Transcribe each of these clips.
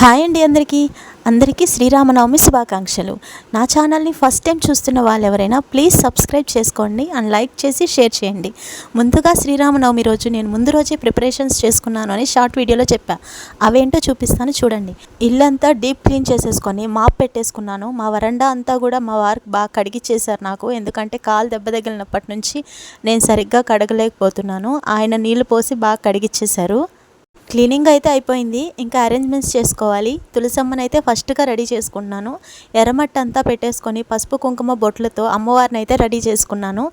Hi అండి అందరికీ. అందరికీ శ్రీరామనవమి శుభాకాంక్షలు. నా ఛానల్ని ఫస్ట్ టైం చూస్తున్న వాళ్ళు ఎవరైనా ప్లీజ్ సబ్స్క్రైబ్ చేసుకోండి అండ్ లైక్ చేసి షేర్ చేయండి. ముందుగా శ్రీరామనవమి రోజు నేను ముందు రోజే ప్రిపరేషన్స్ చేసుకున్నాను అని షార్ట్ వీడియోలో చెప్పా. అవేంటో చూపిస్తాను చూడండి. ఇల్లంతా డీప్ క్లీన్ చేసేసుకొని మాప్ పెట్టేసుకున్నాను. మా వరండా అంతా కూడా మా వారు బాగా కడిగిచ్చేశారు నాకు. ఎందుకంటే కాలు దెబ్బ తగిలినప్పటి నుంచి నేను సరిగ్గా కడగలేకపోతున్నాను. ఆయన నీళ్ళు పోసి బాగా కడిగిచ్చేశారు. క్లీనింగ్ అయితే అయిపోయింది. ఇంకా అరేంజ్మెంట్స్ చేసుకోవాలి. తులసమ్మని అయితే ఫస్ట్గా రెడీ చేసుకున్నాను. ఎర్రమట్టి అంతా పెట్టేసుకొని పసుపు కుంకుమ బొట్లతో అమ్మవారిని అయితే రెడీ చేసుకున్నాను.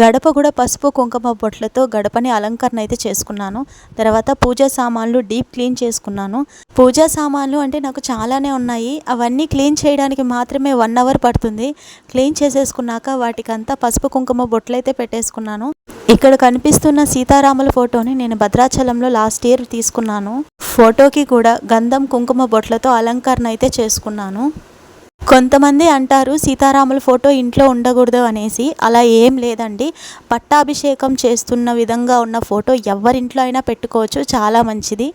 గడప కూడా పసుపు కుంకుమ బొట్లతో గడపని అలంకరణ అయితే చేసుకున్నాను. తర్వాత పూజా సామాన్లు డీప్ క్లీన్ చేసుకున్నాను. పూజా సామాన్లు అంటే నాకు చాలానే ఉన్నాయి. అవన్నీ క్లీన్ చేయడానికి మాత్రమే వన్ అవర్ పడుతుంది. క్లీన్ చేసేసుకున్నాక వాటికంతా పసుపు కుంకుమ బొట్లు అయితే పెట్టేసుకున్నాను. ఇక్కడ కనిపిస్తున్న సీతారాముల ఫోటోని నేను భద్రాచలంలో లాస్ట్ ఇయర్ తీసుకున్నాను. ఫోటోకి కూడా గంధం కుంకుమ బొట్లతో అలంకరణ అయితే చేసుకున్నాను. కొంతమంది అంటారు సీతారాముల ఫోటో ఇంట్లో ఉండకూడదు అనేసి. అలా ఏం లేదండి. పట్టాభిషేకం చేస్తున్న విధంగా ఉన్న ఫోటో ఎవరింట్లో అయినా పెట్టుకోవచ్చు. చాలా మంచిది.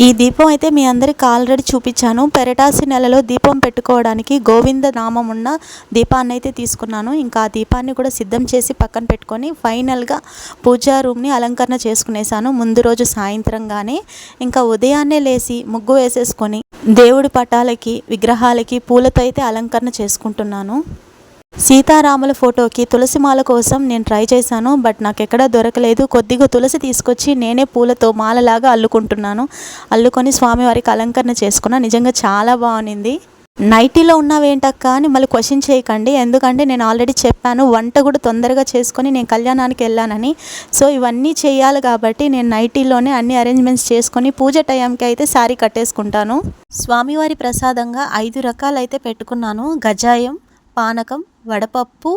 ఈ దీపం అయితే మీ అందరికి ఆల్రెడీ చూపించాను. పెరటాసి నెలలో దీపం పెట్టుకోవడానికి గోవింద నామం ఉన్న దీపాన్ని అయితే తీసుకున్నాను. ఇంకా ఆ దీపాన్ని కూడా సిద్ధం చేసి పక్కన పెట్టుకొని ఫైనల్గా పూజా రూమ్ని అలంకరణ చేసుకునేసాను. ముందు రోజు సాయంత్రంగానే. ఇంకా ఉదయాన్నే లేచి ముగ్గు వేసేసుకొని దేవుడి పటాలకి విగ్రహాలకి పూలతో అయితే అలంకరణ చేసుకుంటున్నాను. సీతారాముల ఫోటోకి తులసి మాల కోసం నేను ట్రై చేశాను బట్ నాకు ఎక్కడా దొరకలేదు. కొద్దిగా తులసి తీసుకొచ్చి నేనే పూలతో మాలలాగా అల్లుకుంటున్నాను. అల్లుకొని స్వామివారికి అలంకరణ చేసుకున్నా నిజంగా చాలా బాగుంది నైటీలో ఉన్నావేంటక్క అని మళ్ళీ క్వశ్చన్ చేయకండి. ఎందుకంటే నేను ఆల్రెడీ చెప్పాను వంట కూడా తొందరగా చేసుకొని నేను కళ్యాణానికి వెళ్ళానని. సో ఇవన్నీ చేయాలి కాబట్టి నేను నైటీలోనే అన్ని అరేంజ్మెంట్స్ చేసుకొని పూజ టైంకి అయితే శారీ కట్టేసుకుంటాను. స్వామివారి ప్రసాదంగా ఐదు రకాలైతే పెట్టుకున్నాను. గజాయం పానకం వడపప్పు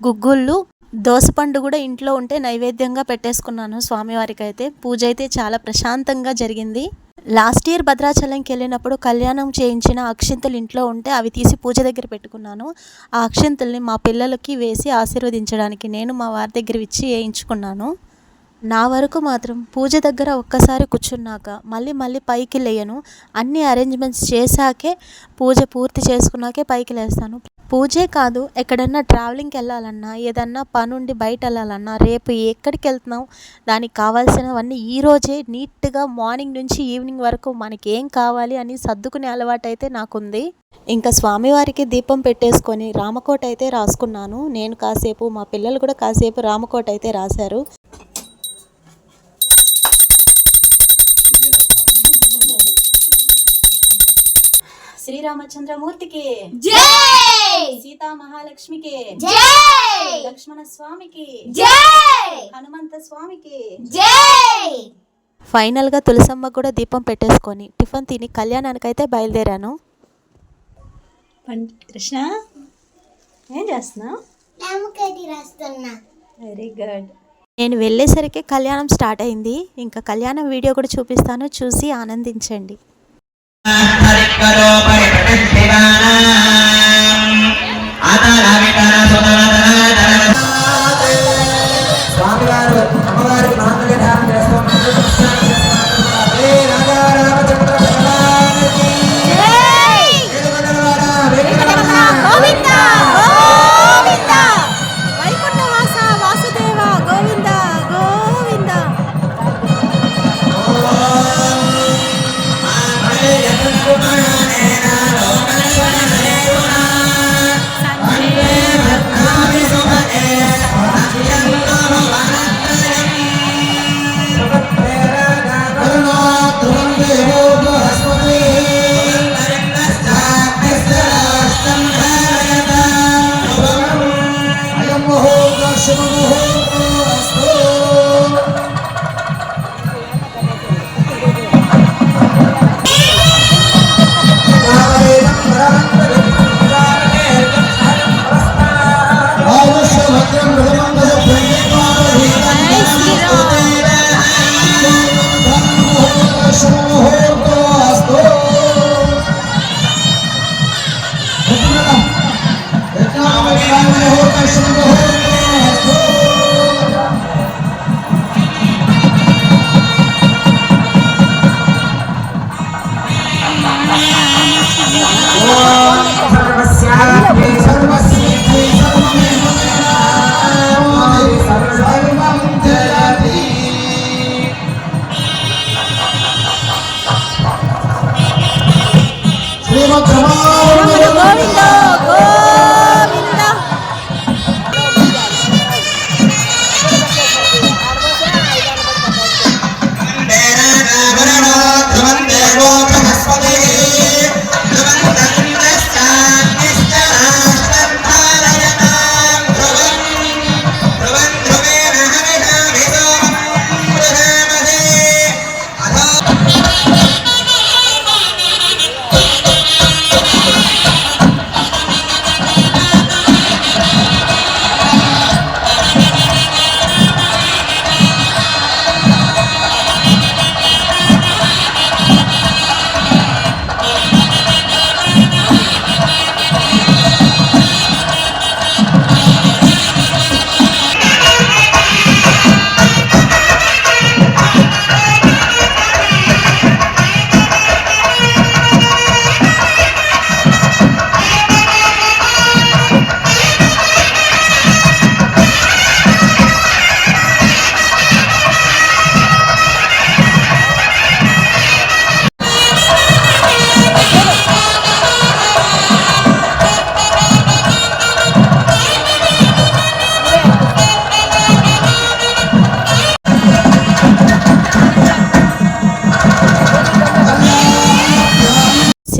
గుగ్గుళ్ళు దోసపండు కూడా ఇంట్లో ఉంటే నైవేద్యంగా పెట్టేసుకున్నాను స్వామివారికి అయితే పూజ అయితే చాలా ప్రశాంతంగా జరిగింది. లాస్ట్ ఇయర్ భద్రాచలంకి వెళ్ళినప్పుడు కళ్యాణం చేయించిన అక్షింతలు ఇంట్లో ఉంటే అవి తీసి పూజ దగ్గర పెట్టుకున్నాను. ఆ అక్షింతల్ని మా పిల్లలకి వేసి ఆశీర్వదించడానికి నేను మా వారి దగ్గర ఇచ్చి వేయించుకున్నాను. నా వరకు మాత్రం పూజ దగ్గర ఒక్కసారి కూర్చున్నాక మళ్ళీ మళ్ళీ పైకి లేయను. అన్ని అరేంజ్మెంట్స్ చేశాకే పూజ పూర్తి చేసుకున్నాకే పైకి లేస్తాను. పూజే కాదు ఎక్కడన్నా ట్రావెలింగ్కి వెళ్ళాలన్నా ఏదన్నా పనుండి బయట వెళ్ళాలన్నా రేపు ఎక్కడికి వెళ్తున్నాం దానికి కావాల్సినవన్నీ ఈరోజే నీట్గా మార్నింగ్ నుంచి ఈవినింగ్ వరకు మనకి ఏం కావాలి అని సర్దుకునే అలవాటు అయితే నాకుంది. ఇంకా స్వామివారికి దీపం పెట్టేసుకొని రామకోట అయితే రాసుకున్నాను. నేను కాసేపు మా పిల్లలు కూడా కాసేపు రామకోట అయితే రాశారు. శ్రీరామచంద్రమూర్తికి జై! సీతా మహాలక్ష్మికి జై! లక్ష్మణ స్వామికి జై! హనుమంత స్వామికి జై! ఫైనల్గా తులసమ్మ కూడా దీపం పెట్టేసుకొని టిఫిన్ తిని కళ్యాణానికి అయితే బయలుదేరాను కృష్ణ ఏం చేస్తున్నావు? Very good. నేను వెళ్ళేసరికి కళ్యాణం స్టార్ట్ అయింది. ఇంకా కళ్యాణం వీడియో కూడా చూపిస్తాను. చూసి ఆనందించండి. హరికరో పరిపటశివానాం అతరవితర సుతరతర స్వామివారు అమ్మవారికి మాంగళ్య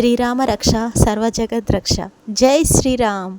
శ్రీరామ రక్ష సర్వజగత్ రక్ష జై శ్రీరామ్.